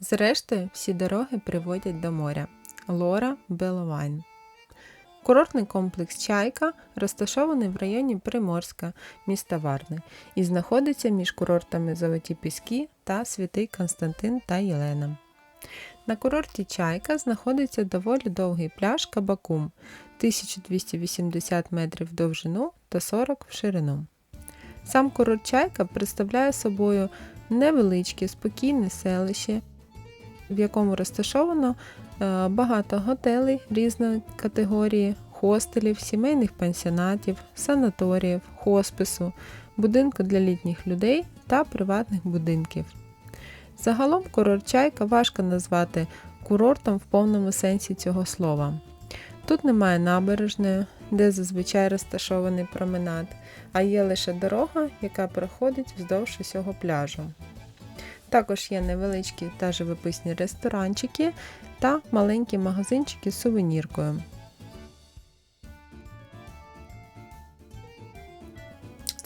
Зрештою, всі дороги приводять до моря. Лора Беловайн. Курортний комплекс Чайка розташований в районі Приморська, міста Варни, і знаходиться між курортами Золоті Піски та Святий Константин та Єлена. На курорті Чайка знаходиться доволі довгий пляж Кабакум 1280 метрів в довжину та 40 в ширину. Сам курорт Чайка представляє собою невеличке спокійне селище, в якому розташовано е, багато готелей різної категорії, хостелів, сімейних пансіонатів, санаторіїв, хоспису, будинку для літніх людей та приватних будинків. Загалом курорт важко назвати курортом в повному сенсі цього слова. Тут немає набережної, де зазвичай розташований променад, а є лише дорога, яка проходить вздовж усього пляжу. Також є невеличкі та живописні ресторанчики та маленькі магазинчики з сувеніркою.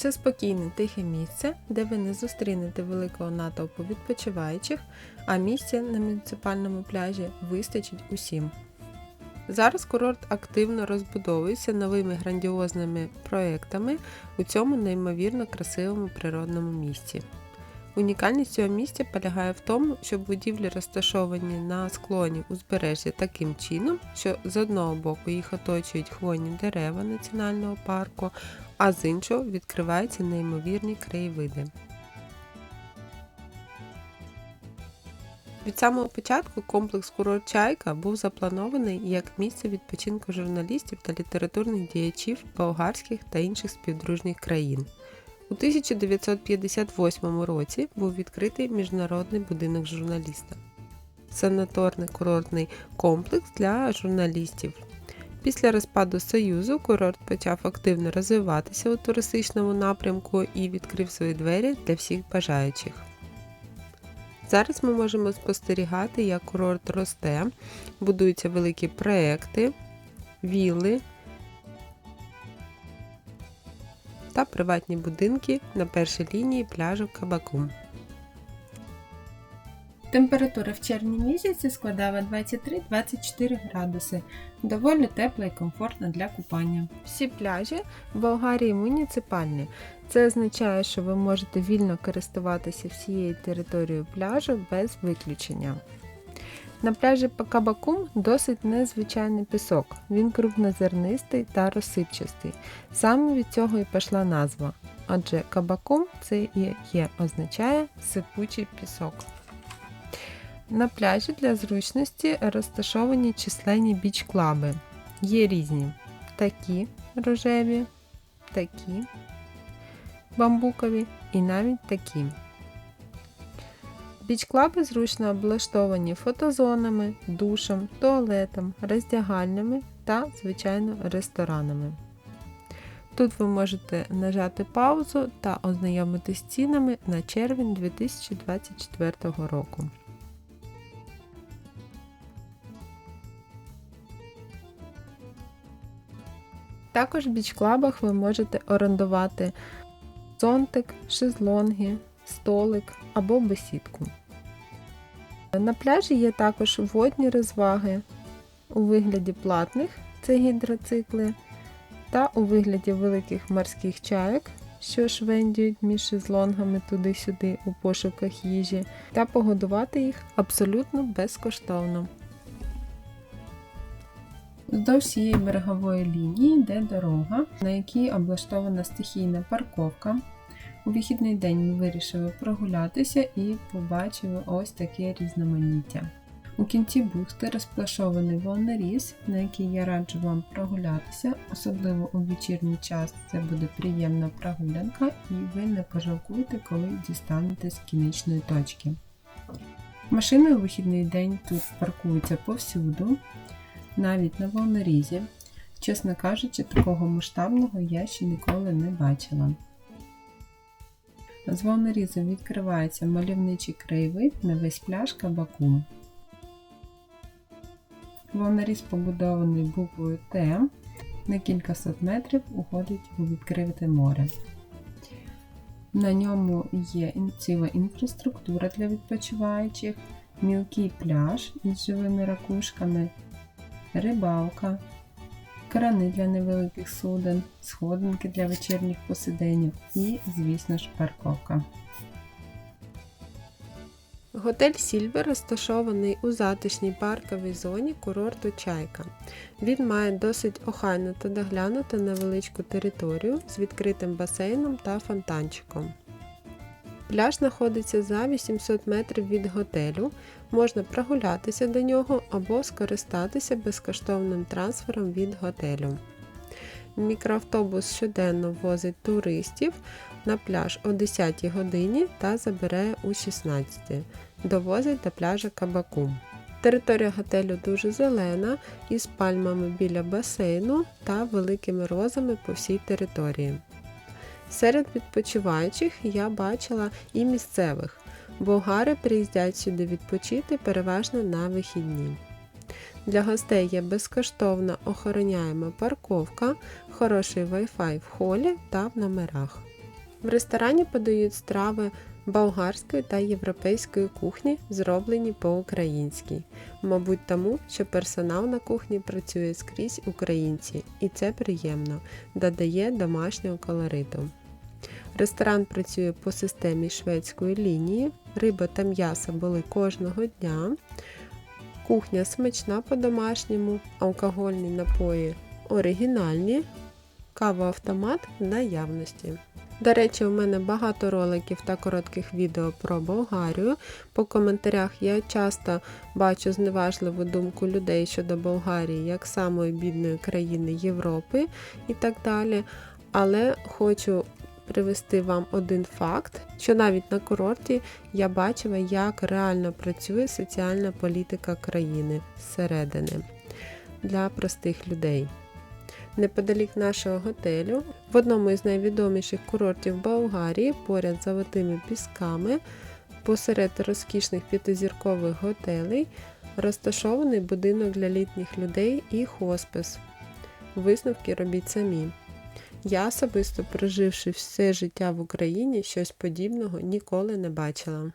Це спокійне тихе місце, де ви не зустрінете великого натовпу відпочиваючих, а місця на муніципальному пляжі вистачить усім. Зараз курорт активно розбудовується новими грандіозними проектами у цьому неймовірно красивому природному місці. Унікальність цього місця полягає в тому, що будівлі розташовані на склоні узбережжя таким чином, що з одного боку їх оточують хвойні дерева національного парку, а з іншого відкриваються неймовірні краєвиди. Від самого початку комплекс курорт Чайка був запланований як місце відпочинку журналістів та літературних діячів болгарських та інших співдружніх країн. У 1958 році був відкритий міжнародний будинок журналіста, санаторний курортний комплекс для журналістів. Після розпаду Союзу курорт почав активно розвиватися у туристичному напрямку і відкрив свої двері для всіх бажаючих. Зараз ми можемо спостерігати, як курорт росте, будуються великі проекти, вілли та приватні будинки на першій лінії пляжу Кабакум. Температура в червні місяці складала 23-24 градуси, доволі тепла і комфортна для купання. Всі пляжі в Болгарії муніципальні. Це означає, що ви можете вільно користуватися всією територією пляжу без виключення. На пляжі Кабакум досить незвичайний пісок. Він крупнозернистий та розсипчастий. Саме від цього і пішла назва. Адже кабакум це і є означає сипучий пісок. На пляжі для зручності розташовані численні біч-клаби. Є різні такі рожеві, такі бамбукові і навіть такі. Біч-клаби зручно облаштовані фотозонами, душем, туалетом, роздягальнями та, звичайно, ресторанами. Тут ви можете нажати паузу та ознайомитись з цінами на червень 2024 року. Також в біч-клабах ви можете орендувати зонтик, шезлонги, столик або бесідку. На пляжі є також водні розваги у вигляді платних це гідроцикли, та у вигляді великих морських чайок, що швендюють між шезлонгами туди-сюди у пошуках їжі, та погодувати їх абсолютно безкоштовно. Вздовж цієї берегової лінії йде дорога, на якій облаштована стихійна парковка. У вихідний день ми вирішили прогулятися і побачили ось таке різноманіття. У кінці бухти розплашований волноріз, на який я раджу вам прогулятися, особливо у вечірній час це буде приємна прогулянка, і ви не пожалкуєте, коли дістанете з кінечної точки. Машини у вихідний день тут паркуються повсюду, навіть на волнорізі. Чесно кажучи, такого масштабного я ще ніколи не бачила. З волнорізом відкривається мальовничий краєвид на весь пляж Кабаку. Волноріз побудований буквою Т, на кількасот метрів уходить у відкрите море. На ньому є ціла інфраструктура для відпочиваючих, мілкий пляж із живими ракушками, рибалка, крани для невеликих суден, сходинки для вечірніх посиденьок і, звісно ж, парковка. Готель Сільвер розташований у затишній парковій зоні курорту Чайка. Він має досить охайну та доглянуту невеличку територію з відкритим басейном та фонтанчиком. Пляж знаходиться за 800 метрів від готелю, можна прогулятися до нього або скористатися безкоштовним трансфером від готелю. Мікроавтобус щоденно возить туристів на пляж о 10 годині та забере у 16, довозить до пляжа Кабакум. Територія готелю дуже зелена, із пальмами біля басейну та великими розами по всій території. Серед відпочиваючих я бачила і місцевих. Болгари приїздять сюди відпочити переважно на вихідні. Для гостей є безкоштовна охороняєма парковка, хороший Wi-Fi в холі та в номерах. В ресторані подають страви болгарської та європейської кухні, зроблені по-українськи. Мабуть, тому, що персонал на кухні працює скрізь українці, і це приємно, додає домашнього колориту. Ресторан працює по системі шведської лінії, риба та м'ясо були кожного дня. Кухня смачна по-домашньому, алкогольні напої оригінальні, кава-автомат наявності. До речі, у мене багато роликів та коротких відео про Болгарію. По коментарях я часто бачу зневажливу думку людей щодо Болгарії як самої бідної країни Європи і так далі. Але хочу привести вам один факт, що навіть на курорті я бачила, як реально працює соціальна політика країни зсередини для простих людей. Неподалік нашого готелю, в одному із найвідоміших курортів Болгарії, поряд з золотими пісками, посеред розкішних п'ятизіркових готелей, розташований будинок для літніх людей і хоспис. Висновки робіть самі. Я особисто, проживши все життя в Україні, щось подібного ніколи не бачила.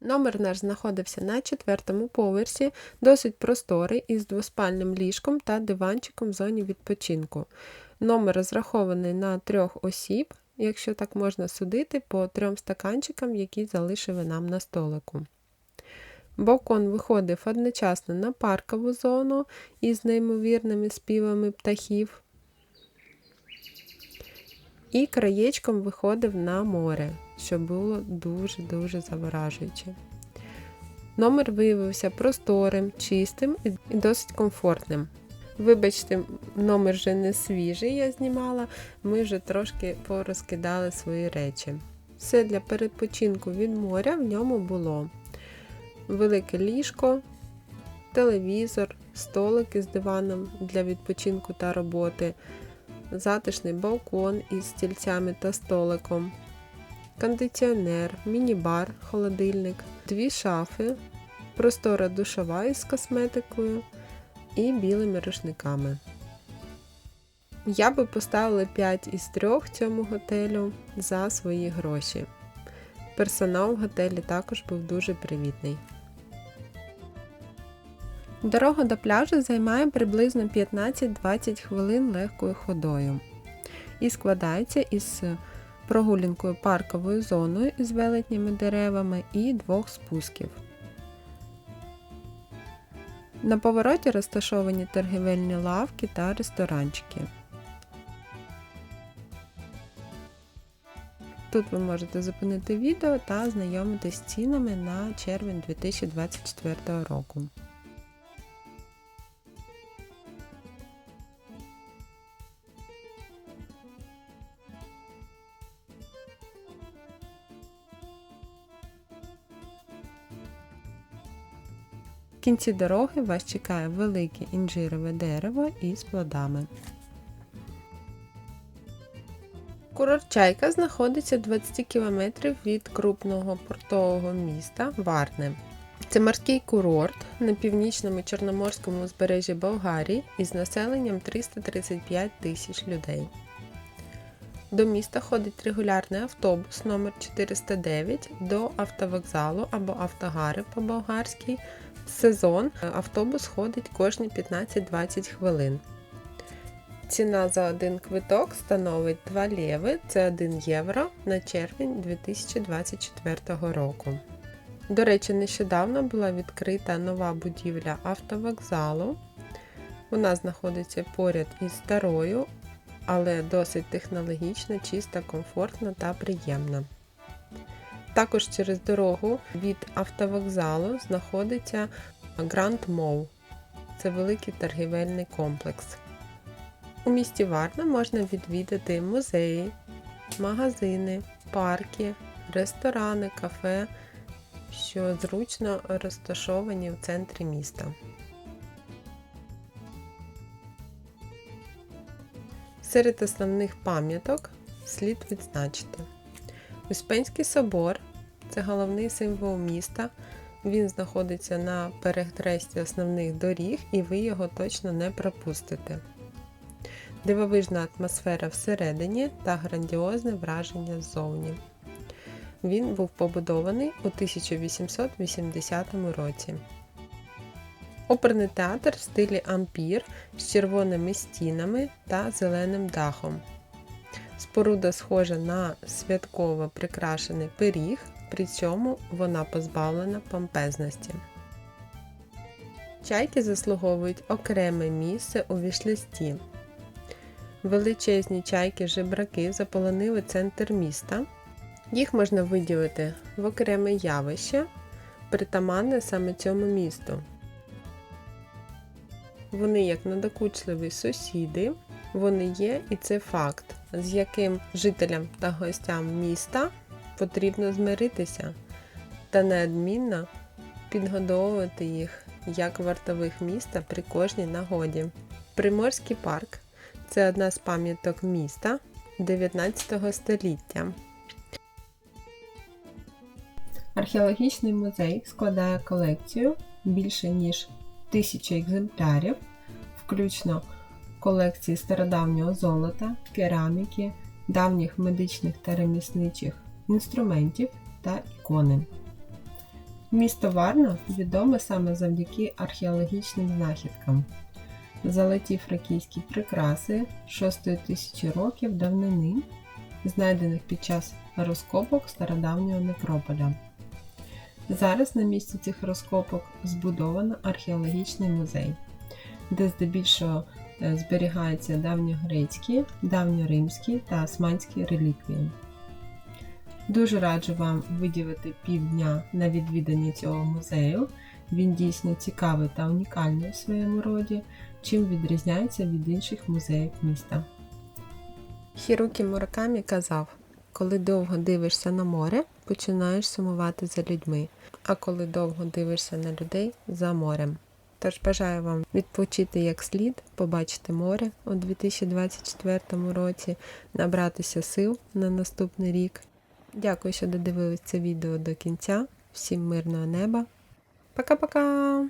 Номер наш знаходився на четвертому поверсі, досить просторий, із двоспальним ліжком та диванчиком в зоні відпочинку. Номер розрахований на трьох осіб, якщо так можна судити, по трьом стаканчикам, які залишили нам на столику. Балкон виходив одночасно на паркову зону із неймовірними співами птахів і краєчком виходив на море, що було дуже-дуже заворажуюче. Номер виявився просторим, чистим і досить комфортним. Вибачте, номер вже не свіжий, я знімала, ми вже трошки порозкидали свої речі. Все для перепочинку від моря в ньому було велике ліжко, телевізор, столики з диваном для відпочинку та роботи, затишний балкон із стільцями та столиком, кондиціонер, міні-бар, холодильник, дві шафи, простора душова із косметикою і білими рушниками. Я би поставила 5 із 3 цьому готелю за свої гроші. Персонал в готелі також був дуже привітний. Дорога до пляжу займає приблизно 15-20 хвилин легкою ходою і складається із прогулянкою парковою зоною із велетніми деревами і двох спусків. На повороті розташовані торгівельні лавки та ресторанчики. Тут ви можете зупинити відео та ознайомитись з цінами на червень 2024 року. В кінці дороги вас чекає велике інжирове дерево із плодами. Курорт Чайка знаходиться 20 км від крупного портового міста Варне. Це морський курорт на північному Чорноморському узбережжі Болгарії із населенням 335 тисяч людей. До міста ходить регулярний автобус номер 409 до автовокзалу або автогари по-болгарськи. В сезон автобус ходить кожні 15-20 хвилин. Ціна за один квиток становить 2 лєви, це 1 євро на червень 2024 року. До речі, нещодавно була відкрита нова будівля автовокзалу. Вона знаходиться поряд із старою, але досить технологічна, чиста, комфортна та приємна. Також через дорогу від автовокзалу знаходиться Grand Mall. Це великий торгівельний комплекс. У місті Варна можна відвідати музеї, магазини, парки, ресторани, кафе, що зручно розташовані в центрі міста. Серед основних пам'яток слід відзначити Успенський собор це головний символ міста. Він знаходиться на перехресті основних доріг, і ви його точно не пропустите. Дивовижна атмосфера всередині та грандіозне враження ззовні. Він був побудований у 1880 році. Оперний театр в стилі ампір з червоними стінами та зеленим дахом. Споруда схожа на святково прикрашений пиріг, при цьому вона позбавлена помпезності. Чайки заслуговують окреме місце у вішлисті. Величезні чайки-жебраки заполонили центр міста. Їх можна виділити в окреме явище, притаманне саме цьому місту. Вони як надокучливі сусіди, вони є і це факт, з яким жителям та гостям міста потрібно змиритися та неодмінно підгодовувати їх як вартових міста при кожній нагоді. Приморський парк це одна з пам'яток міста 19 століття. Археологічний музей складає колекцію більше ніж тисячі екземплярів, включно колекції стародавнього золота, кераміки, давніх медичних та ремісничих інструментів та ікони. Місто Варна відоме саме завдяки археологічним знахідкам. Золоті фракійські прикраси 6 тисячі років давнини, знайдених під час розкопок стародавнього некрополя. Зараз на місці цих розкопок збудовано археологічний музей, де здебільшого е, зберігаються давньогрецькі, давньоримські та османські реліквії. Дуже раджу вам виділити півдня на відвідання цього музею. Він дійсно цікавий та унікальний у своєму роді, чим відрізняється від інших музеїв міста. Хірукі Муракамі казав: коли довго дивишся на море, починаєш сумувати за людьми, а коли довго дивишся на людей за морем. Тож бажаю вам відпочити як слід, побачити море у 2024 році, набратися сил на наступний рік. Дякую, що додивились це відео до кінця. Всім мирного неба. Пока-пока!